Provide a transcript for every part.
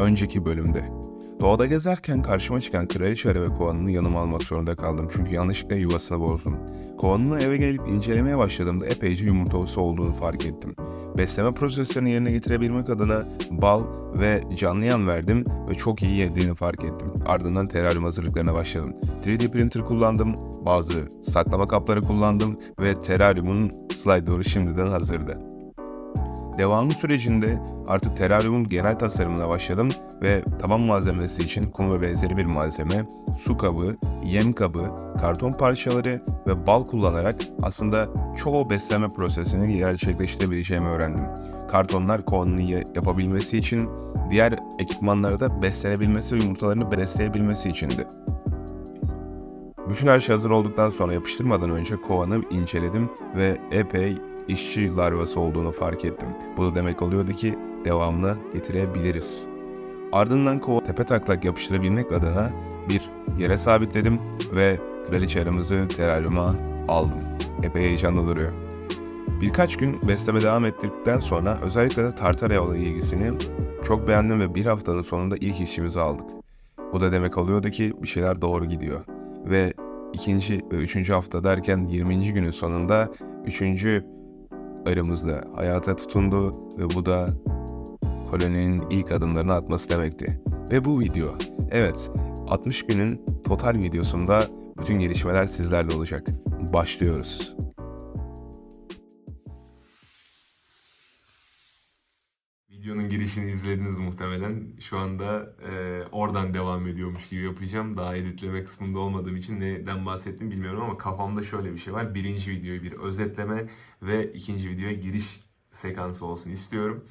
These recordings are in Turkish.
Önceki bölümde. Doğada gezerken karşıma çıkan kraliçe arı ve kovanını yanıma almak zorunda kaldım çünkü yanlışlıkla yuvasını bozdum. Kovanını eve gelip incelemeye başladığımda epeyce yumurtalısı olduğunu fark ettim. Besleme proseslerini yerine getirebilmek adına bal ve canlı yem verdim ve çok iyi yediğini fark ettim. Ardından teraryum hazırlıklarına başladım. 3D printer kullandım, bazı saklama kapları kullandım ve teraryumun slider'ı şimdiden hazırdı. Devamlı sürecinde artık teraryumun genel tasarımına başladım ve taban malzemesi için kum ve benzeri bir malzeme, su kabı, yem kabı, karton parçaları ve bal kullanarak aslında çoğu besleme prosesini gerçekleştirebileceğimi öğrendim. Kartonlar kovanını ya- yapabilmesi için, diğer ekipmanları da beslenebilmesi ve yumurtalarını besleyebilmesi içindi. Bütün her şey hazır olduktan sonra yapıştırmadan önce kovanı inceledim ve epey işçi larvası olduğunu fark ettim. Bu da demek oluyordu ki devamlı getirebiliriz. Ardından kova tepe taklak yapıştırabilmek adına bir yere sabitledim ve kraliçe arımızı teraryuma aldım. Epey heyecanlı duruyor. Birkaç gün besleme devam ettirdikten sonra özellikle de tartarya olan ilgisini çok beğendim ve bir haftanın sonunda ilk işimizi aldık. Bu da demek oluyordu ki bir şeyler doğru gidiyor. Ve ikinci ve üçüncü hafta derken 20. günün sonunda üçüncü arımız da hayata tutundu ve bu da koloninin ilk adımlarını atması demekti. Ve bu video, evet 60 günün total videosunda bütün gelişmeler sizlerle olacak. Başlıyoruz. Videonun girişini izlediniz muhtemelen. Şu anda e, oradan devam ediyormuş gibi yapacağım. Daha editleme kısmında olmadığım için neden bahsettim bilmiyorum ama kafamda şöyle bir şey var. Birinci videoyu bir özetleme ve ikinci videoya giriş sekansı olsun istiyorum.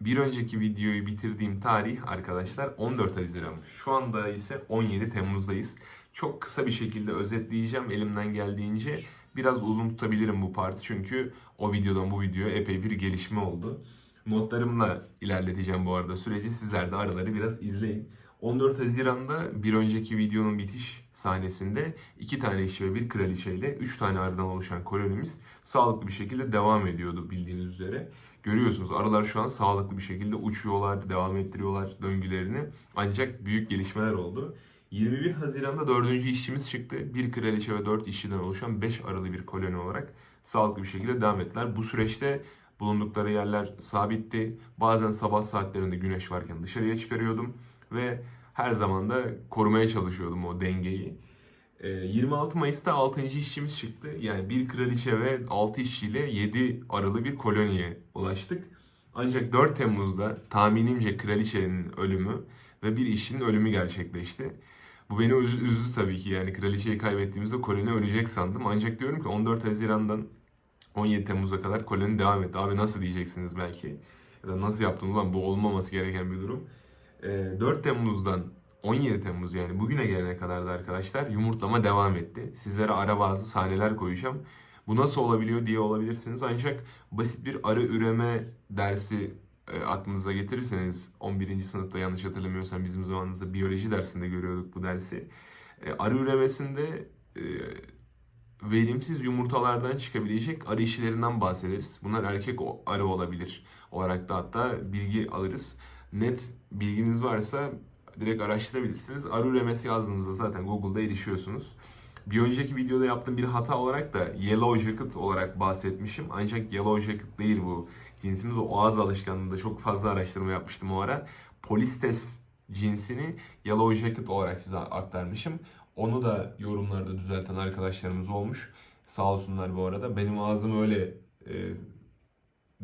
Bir önceki videoyu bitirdiğim tarih arkadaşlar 14 Haziran. Şu anda ise 17 Temmuz'dayız. Çok kısa bir şekilde özetleyeceğim elimden geldiğince. Biraz uzun tutabilirim bu parti çünkü o videodan bu videoya epey bir gelişme oldu. Notlarımla ilerleteceğim bu arada süreci. Sizler de araları biraz izleyin. 14 Haziran'da bir önceki videonun bitiş sahnesinde iki tane işçi ve bir kraliçeyle üç tane arıdan oluşan kolonimiz sağlıklı bir şekilde devam ediyordu bildiğiniz üzere. Görüyorsunuz arılar şu an sağlıklı bir şekilde uçuyorlar, devam ettiriyorlar döngülerini. Ancak büyük gelişmeler oldu. 21 Haziran'da dördüncü işçimiz çıktı. Bir kraliçe ve dört işçiden oluşan 5 arılı bir koloni olarak sağlıklı bir şekilde devam ettiler. Bu süreçte bulundukları yerler sabitti. Bazen sabah saatlerinde güneş varken dışarıya çıkarıyordum ve her zaman da korumaya çalışıyordum o dengeyi. Ee, 26 Mayıs'ta 6. işçimiz çıktı. Yani bir kraliçe ve 6 işçiyle 7 arılı bir koloniye ulaştık. Ancak 4 Temmuz'da tahminimce kraliçenin ölümü ve bir işçinin ölümü gerçekleşti. Bu beni üz- üzdü tabii ki yani kraliçeyi kaybettiğimizde koloni ölecek sandım. Ancak diyorum ki 14 Haziran'dan 17 Temmuz'a kadar koloni devam etti. Abi nasıl diyeceksiniz belki. Ya da nasıl yaptın ulan bu olmaması gereken bir durum. Ee, 4 Temmuz'dan 17 Temmuz yani bugüne gelene kadar da arkadaşlar yumurtlama devam etti. Sizlere ara bazı sahneler koyacağım. Bu nasıl olabiliyor diye olabilirsiniz. Ancak basit bir arı üreme dersi e, aklınıza getirirseniz 11. sınıfta yanlış hatırlamıyorsam bizim zamanımızda biyoloji dersinde görüyorduk bu dersi. E, arı üremesinde e, verimsiz yumurtalardan çıkabilecek arı işlerinden bahsederiz. Bunlar erkek arı olabilir olarak da hatta bilgi alırız. Net bilginiz varsa direkt araştırabilirsiniz. Arı üremesi yazdığınızda zaten Google'da erişiyorsunuz. Bir önceki videoda yaptığım bir hata olarak da Yellow Jacket olarak bahsetmişim. Ancak Yellow Jacket değil bu cinsimiz. O ağız alışkanlığında çok fazla araştırma yapmıştım o ara. Polistes cinsini Yellow Jacket olarak size aktarmışım. Onu da yorumlarda düzelten arkadaşlarımız olmuş. Sağ olsunlar bu arada. Benim ağzım öyle e,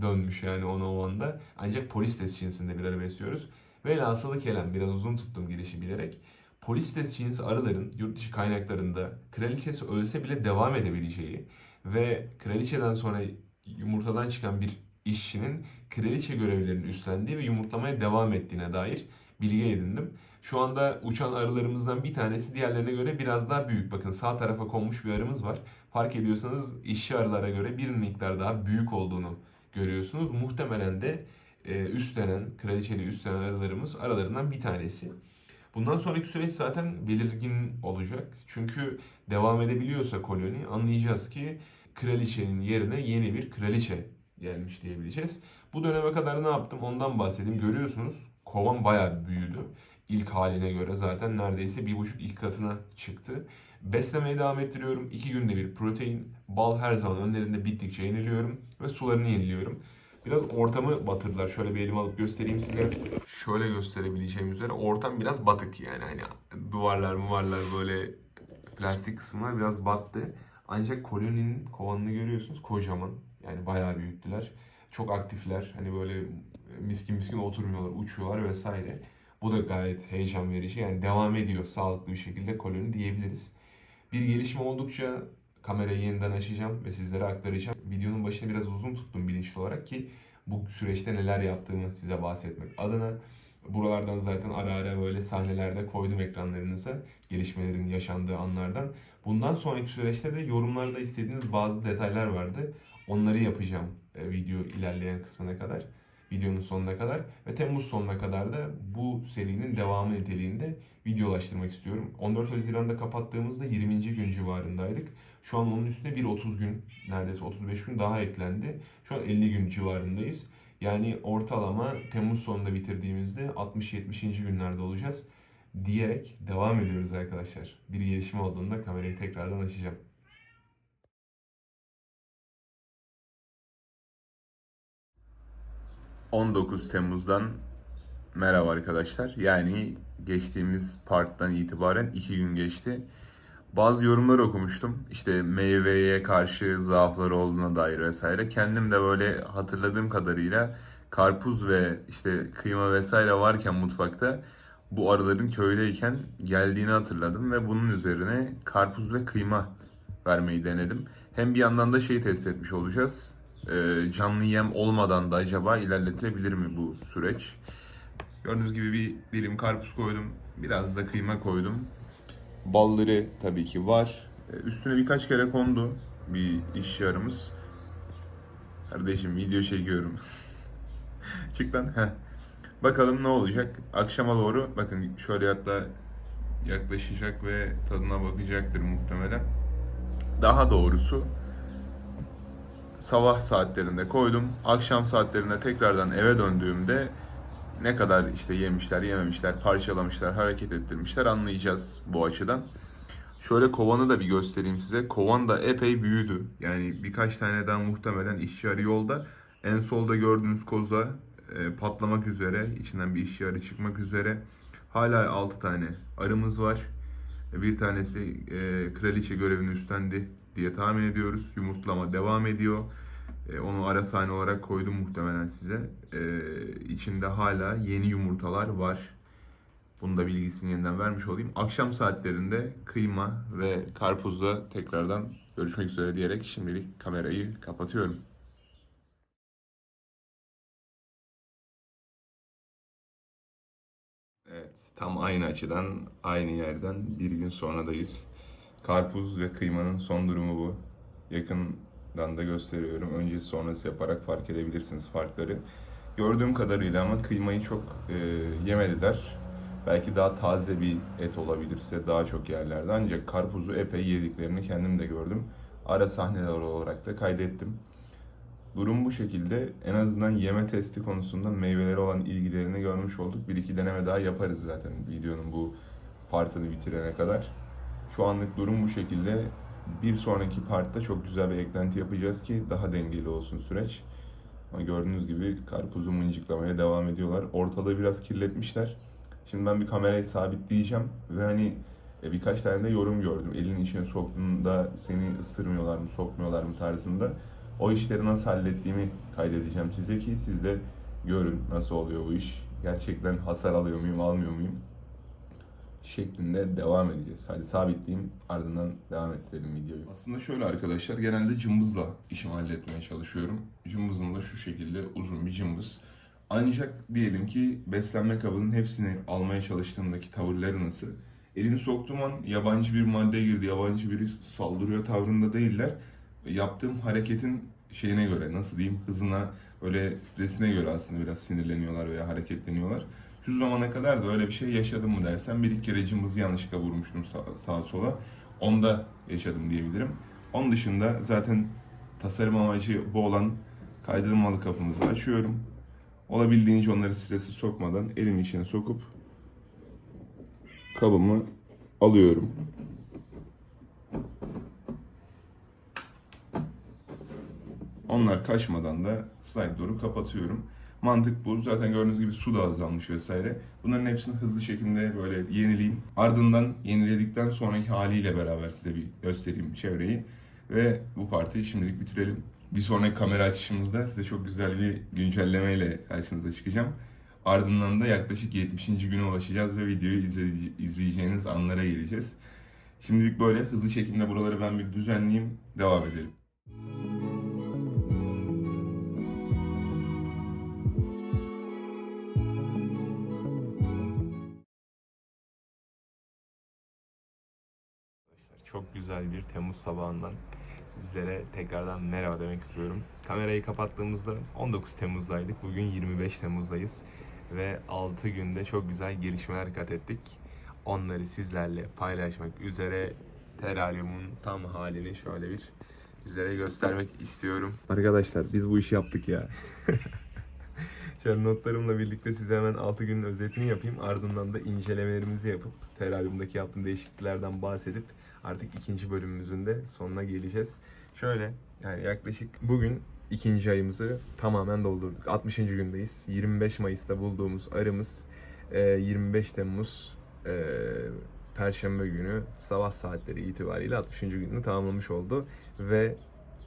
dönmüş yani ona o anda. Ancak Polistes cinsinde bir arı besliyoruz. Velhasılı kelam biraz uzun tuttum girişi bilerek. Polistes cinsi arıların yurt dışı kaynaklarında kraliçesi ölse bile devam edebileceği ve kraliçeden sonra yumurtadan çıkan bir işçinin kraliçe görevlerini üstlendiği ve yumurtlamaya devam ettiğine dair bilgi edindim. Şu anda uçan arılarımızdan bir tanesi diğerlerine göre biraz daha büyük. Bakın sağ tarafa konmuş bir arımız var. Fark ediyorsanız işçi arılara göre bir miktar daha büyük olduğunu görüyorsunuz. Muhtemelen de e, üstlenen, kraliçeli üstlenen arılarımız aralarından bir tanesi. Bundan sonraki süreç zaten belirgin olacak. Çünkü devam edebiliyorsa koloni anlayacağız ki kraliçenin yerine yeni bir kraliçe gelmiş diyebileceğiz. Bu döneme kadar ne yaptım ondan bahsedeyim. Görüyorsunuz kovan bayağı büyüdü. İlk haline göre zaten neredeyse bir buçuk iki katına çıktı. Beslemeye devam ettiriyorum. İki günde bir protein, bal her zaman önlerinde bittikçe yeniliyorum ve sularını yeniliyorum. Biraz ortamı batırdılar. Şöyle bir elime alıp göstereyim size. Şöyle gösterebileceğim üzere ortam biraz batık yani. Hani duvarlar muvarlar böyle plastik kısımlar biraz battı. Ancak koloninin kovanını görüyorsunuz kocaman. Yani bayağı büyüttüler. Çok aktifler. Hani böyle miskin miskin oturmuyorlar, uçuyorlar vesaire. Bu da gayet heyecan verici. Yani devam ediyor sağlıklı bir şekilde koloni diyebiliriz. Bir gelişme oldukça kamerayı yeniden açacağım ve sizlere aktaracağım. Videonun başını biraz uzun tuttum bilinçli olarak ki bu süreçte neler yaptığımı size bahsetmek adına. Buralardan zaten ara ara böyle sahnelerde koydum ekranlarınıza gelişmelerin yaşandığı anlardan. Bundan sonraki süreçte de yorumlarda istediğiniz bazı detaylar vardı. Onları yapacağım e, video ilerleyen kısmına kadar, videonun sonuna kadar ve Temmuz sonuna kadar da bu serinin devamı niteliğinde videolaştırmak istiyorum. 14 Haziran'da kapattığımızda 20. gün civarındaydık. Şu an onun üstüne bir 30 gün, neredeyse 35 gün daha eklendi. Şu an 50 gün civarındayız. Yani ortalama Temmuz sonunda bitirdiğimizde 60-70. günlerde olacağız diyerek devam ediyoruz arkadaşlar. Bir gelişme olduğunda kamerayı tekrardan açacağım. ...19 Temmuz'dan merhaba arkadaşlar. Yani geçtiğimiz parttan itibaren 2 gün geçti. Bazı yorumlar okumuştum. İşte meyveye karşı zaafları olduğuna dair vesaire. Kendim de böyle hatırladığım kadarıyla karpuz ve işte kıyma vesaire varken mutfakta bu arıların köydeyken geldiğini hatırladım ve bunun üzerine karpuz ve kıyma vermeyi denedim. Hem bir yandan da şeyi test etmiş olacağız. Ee, canlı yem olmadan da acaba ilerletilebilir mi bu süreç? Gördüğünüz gibi bir dilim karpuz koydum. Biraz da kıyma koydum. Balları tabii ki var. Ee, Üstüne birkaç kere kondu bir işçi arımız. Kardeşim video çekiyorum. Çık lan. Bakalım ne olacak. Akşama doğru bakın şöyle hatta yaklaşacak ve tadına bakacaktır muhtemelen. Daha doğrusu sabah saatlerinde koydum. Akşam saatlerinde tekrardan eve döndüğümde ne kadar işte yemişler, yememişler, parçalamışlar, hareket ettirmişler anlayacağız bu açıdan. Şöyle kovanı da bir göstereyim size. Kovan da epey büyüdü. Yani birkaç tane daha muhtemelen işçi arı yolda. En solda gördüğünüz koza e, patlamak üzere. içinden bir işçi arı çıkmak üzere. Hala 6 tane arımız var. Bir tanesi e, kraliçe görevini üstlendi diye tahmin ediyoruz. Yumurtlama devam ediyor. E, onu ara sahne olarak koydum muhtemelen size. E, içinde hala yeni yumurtalar var. Bunu da bilgisini yeniden vermiş olayım. Akşam saatlerinde kıyma ve karpuzla tekrardan görüşmek üzere diyerek şimdilik kamerayı kapatıyorum. Evet, tam aynı açıdan, aynı yerden bir gün sonradayız. Karpuz ve kıymanın son durumu bu. Yakından da gösteriyorum. Öncesi sonrası yaparak fark edebilirsiniz farkları. Gördüğüm kadarıyla ama kıymayı çok e, yemediler. Belki daha taze bir et olabilirse daha çok yerlerde. Ancak karpuzu epey yediklerini kendim de gördüm. Ara sahneler olarak da kaydettim. Durum bu şekilde. En azından yeme testi konusunda meyvelere olan ilgilerini görmüş olduk. Bir iki deneme daha yaparız zaten videonun bu partını bitirene kadar. Şu anlık durum bu şekilde. Bir sonraki partta çok güzel bir eklenti yapacağız ki daha dengeli olsun süreç. Ama gördüğünüz gibi karpuzu mıncıklamaya devam ediyorlar. Ortalığı biraz kirletmişler. Şimdi ben bir kamerayı sabitleyeceğim ve hani e, birkaç tane de yorum gördüm. Elinin içine soktuğunda seni ısırmıyorlar mı, sokmuyorlar mı tarzında. O işleri nasıl hallettiğimi kaydedeceğim size ki siz de görün nasıl oluyor bu iş. Gerçekten hasar alıyor muyum, almıyor muyum? şeklinde devam edeceğiz. Hadi sabitleyeyim ardından devam ettirelim videoyu. Aslında şöyle arkadaşlar genelde cımbızla işimi halletmeye çalışıyorum. Cımbızım da şu şekilde uzun bir cımbız. Ancak diyelim ki beslenme kabının hepsini almaya çalıştığımdaki tavırları nasıl? Elimi soktuğum an yabancı bir madde girdi, yabancı biri saldırıyor tavrında değiller. Yaptığım hareketin şeyine göre nasıl diyeyim hızına böyle stresine göre aslında biraz sinirleniyorlar veya hareketleniyorlar. Şu zamana kadar da öyle bir şey yaşadım mı dersen bir iki kere cımbızı yanlışlıkla vurmuştum sağ- sağa sola. Onda yaşadım diyebilirim. Onun dışında zaten tasarım amacı bu olan kaydırmalı kapımızı açıyorum. Olabildiğince onları strese sokmadan elimin içine sokup kabımı alıyorum. Onlar kaçmadan da slide door'u kapatıyorum. Mantık bu. Zaten gördüğünüz gibi su da azalmış vesaire. Bunların hepsini hızlı şekilde böyle yenileyim. Ardından yeniledikten sonraki haliyle beraber size bir göstereyim çevreyi. Ve bu partiyi şimdilik bitirelim. Bir sonraki kamera açışımızda size çok güzel bir güncellemeyle karşınıza çıkacağım. Ardından da yaklaşık 70. güne ulaşacağız ve videoyu izleye- izleyeceğiniz anlara geleceğiz. Şimdilik böyle hızlı şekilde buraları ben bir düzenleyeyim, devam edelim. Güzel bir Temmuz sabahından sizlere tekrardan merhaba demek istiyorum. Kamerayı kapattığımızda 19 Temmuz'daydık. Bugün 25 Temmuz'dayız. Ve 6 günde çok güzel gelişmeler kat ettik. Onları sizlerle paylaşmak üzere teraryumun tam halini şöyle bir sizlere göstermek istiyorum. Arkadaşlar biz bu işi yaptık ya. Şöyle notlarımla birlikte size hemen 6 günün özetini yapayım. Ardından da incelemelerimizi yapıp teraryumdaki yaptığım değişikliklerden bahsedip artık ikinci bölümümüzün de sonuna geleceğiz. Şöyle yani yaklaşık bugün ikinci ayımızı tamamen doldurduk. 60. gündeyiz. 25 Mayıs'ta bulduğumuz arımız e, 25 Temmuz e, Perşembe günü sabah saatleri itibariyle 60. gününü tamamlamış oldu ve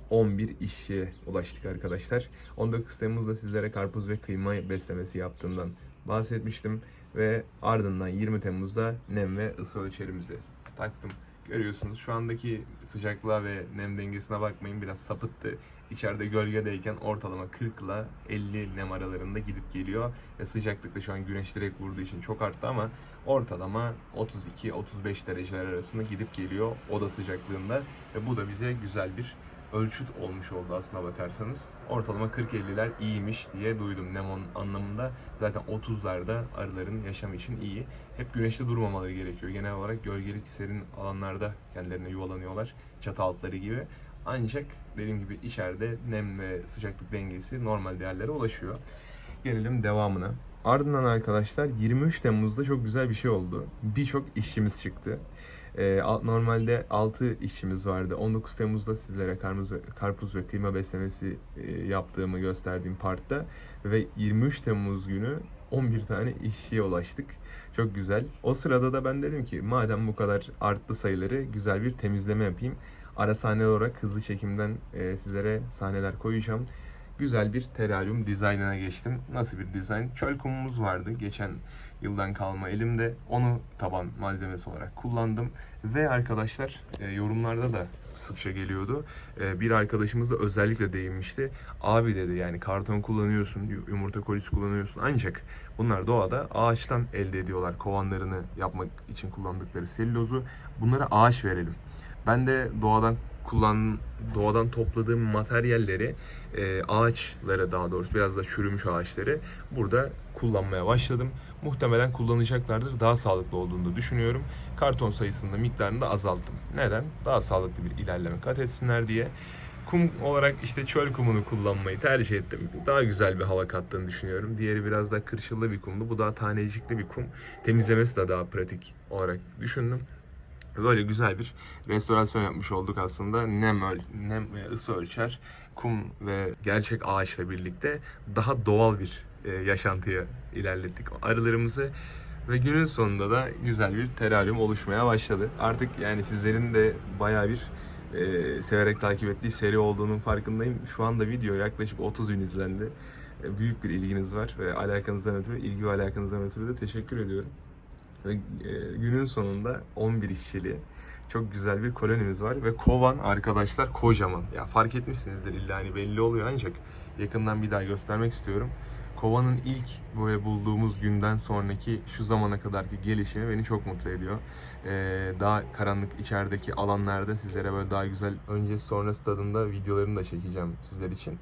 11 işçiye ulaştık arkadaşlar. 19 Temmuz'da sizlere karpuz ve kıyma beslemesi yaptığımdan bahsetmiştim ve ardından 20 Temmuz'da nem ve ısı ölçerimizi taktım. Görüyorsunuz şu andaki sıcaklığa ve nem dengesine bakmayın biraz sapıttı. İçeride gölgedeyken ortalama 40 ile 50 nem aralarında gidip geliyor. Ve sıcaklık da şu an güneş direkt vurduğu için çok arttı ama ortalama 32-35 dereceler arasında gidip geliyor oda sıcaklığında. Ve bu da bize güzel bir ölçüt olmuş oldu aslına bakarsanız. Ortalama 40-50'ler iyiymiş diye duydum Nemon anlamında. Zaten 30'larda arıların yaşamı için iyi. Hep güneşte durmamaları gerekiyor. Genel olarak gölgelik serin alanlarda kendilerine yuvalanıyorlar. Çatı altları gibi. Ancak dediğim gibi içeride nem ve sıcaklık dengesi normal değerlere ulaşıyor. Gelelim devamına. Ardından arkadaşlar 23 Temmuz'da çok güzel bir şey oldu. Birçok işçimiz çıktı. Ee, al- normalde 6 işçimiz vardı. 19 Temmuz'da sizlere karpuz ve, karpuz ve kıyma beslemesi e, yaptığımı gösterdiğim partta ve 23 Temmuz günü 11 tane işçiye ulaştık. Çok güzel. O sırada da ben dedim ki madem bu kadar arttı sayıları güzel bir temizleme yapayım. Ara sahne olarak hızlı çekimden e, sizlere sahneler koyacağım. Güzel bir teraryum dizaynına geçtim. Nasıl bir dizayn? Çöl kumumuz vardı. Geçen yıldan kalma elimde. Onu taban malzemesi olarak kullandım. Ve arkadaşlar e, yorumlarda da sıkça geliyordu. E, bir arkadaşımız da özellikle değinmişti. Abi dedi yani karton kullanıyorsun, yu- yumurta kolisi kullanıyorsun. Ancak bunlar doğada ağaçtan elde ediyorlar. Kovanlarını yapmak için kullandıkları selülozu. Bunlara ağaç verelim. Ben de doğadan kullan doğadan topladığım materyalleri e, ağaçları daha doğrusu biraz da çürümüş ağaçları burada kullanmaya başladım. Muhtemelen kullanacaklardır. Daha sağlıklı olduğunu da düşünüyorum. Karton sayısında miktarını da azalttım. Neden? Daha sağlıklı bir ilerleme kat etsinler diye. Kum olarak işte çöl kumunu kullanmayı tercih ettim. Daha güzel bir hava kattığını düşünüyorum. Diğeri biraz daha kırşıllı bir kumdu. Bu daha tanecikli bir kum. Temizlemesi de daha pratik olarak düşündüm. Böyle güzel bir restorasyon yapmış olduk aslında. Nem, öl nem ve ısı ölçer, kum ve gerçek ağaçla birlikte daha doğal bir e, yaşantıya ilerlettik arılarımızı. Ve günün sonunda da güzel bir teraryum oluşmaya başladı. Artık yani sizlerin de bayağı bir e, severek takip ettiği seri olduğunun farkındayım. Şu anda video yaklaşık 30 bin izlendi. E, büyük bir ilginiz var ve alakanızdan ötürü, ilgi ve alakanızdan ötürü de teşekkür ediyorum. Ve e, günün sonunda 11 işçili çok güzel bir kolonimiz var ve kovan arkadaşlar kocaman. Ya fark etmişsinizdir illa hani belli oluyor ancak yakından bir daha göstermek istiyorum. Kovanın ilk böyle bulduğumuz günden sonraki şu zamana kadarki gelişimi beni çok mutlu ediyor. Ee, daha karanlık içerideki alanlarda sizlere böyle daha güzel öncesi sonrası tadında videolarını da çekeceğim sizler için.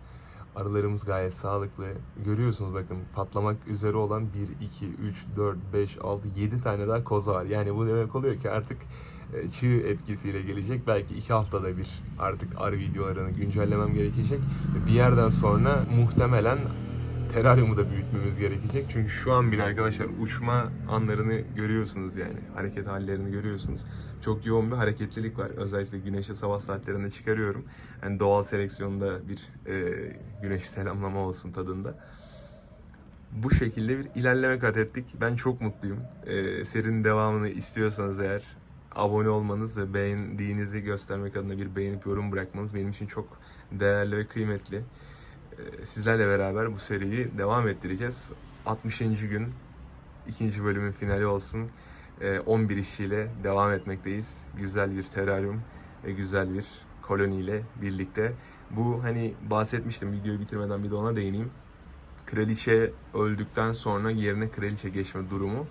Arılarımız gayet sağlıklı. Görüyorsunuz bakın patlamak üzere olan 1, 2, 3, 4, 5, 6, 7 tane daha koza var. Yani bu demek oluyor ki artık e, çığ etkisiyle gelecek. Belki 2 haftada bir artık arı videolarını güncellemem gerekecek. Bir yerden sonra muhtemelen teraryumu da büyütmemiz gerekecek. Çünkü şu an bile arkadaşlar uçma anlarını görüyorsunuz yani. Hareket hallerini görüyorsunuz. Çok yoğun bir hareketlilik var. Özellikle güneşe sabah saatlerinde çıkarıyorum. Yani doğal seleksiyonda bir e, güneş selamlama olsun tadında. Bu şekilde bir ilerleme kat ettik. Ben çok mutluyum. E, serinin devamını istiyorsanız eğer abone olmanız ve beğendiğinizi göstermek adına bir beğenip yorum bırakmanız benim için çok değerli ve kıymetli. Ee, Sizlerle beraber bu seriyi devam ettireceğiz. 60. gün ikinci bölümün finali olsun. Ee, 11 işçiyle devam etmekteyiz. Güzel bir teraryum ve güzel bir koloniyle birlikte. Bu hani bahsetmiştim videoyu bitirmeden bir de ona değineyim. Kraliçe öldükten sonra yerine kraliçe geçme durumu.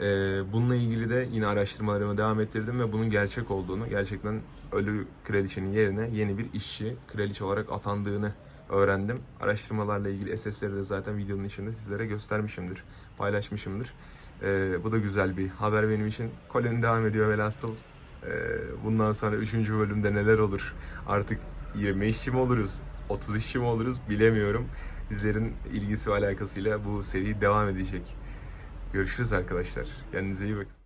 Ee, bununla ilgili de yine araştırmalarımı devam ettirdim ve bunun gerçek olduğunu, gerçekten ölü kraliçenin yerine yeni bir işçi kraliçe olarak atandığını öğrendim. Araştırmalarla ilgili SS'leri de zaten videonun içinde sizlere göstermişimdir, paylaşmışımdır. Ee, bu da güzel bir haber benim için. Koloni devam ediyor velhasıl. Ee, bundan sonra 3. bölümde neler olur? Artık 20 işçi mi oluruz? 30 işçi mi oluruz? Bilemiyorum. Bizlerin ilgisi ve alakasıyla bu seri devam edecek. Görüşürüz arkadaşlar. Kendinize iyi bakın.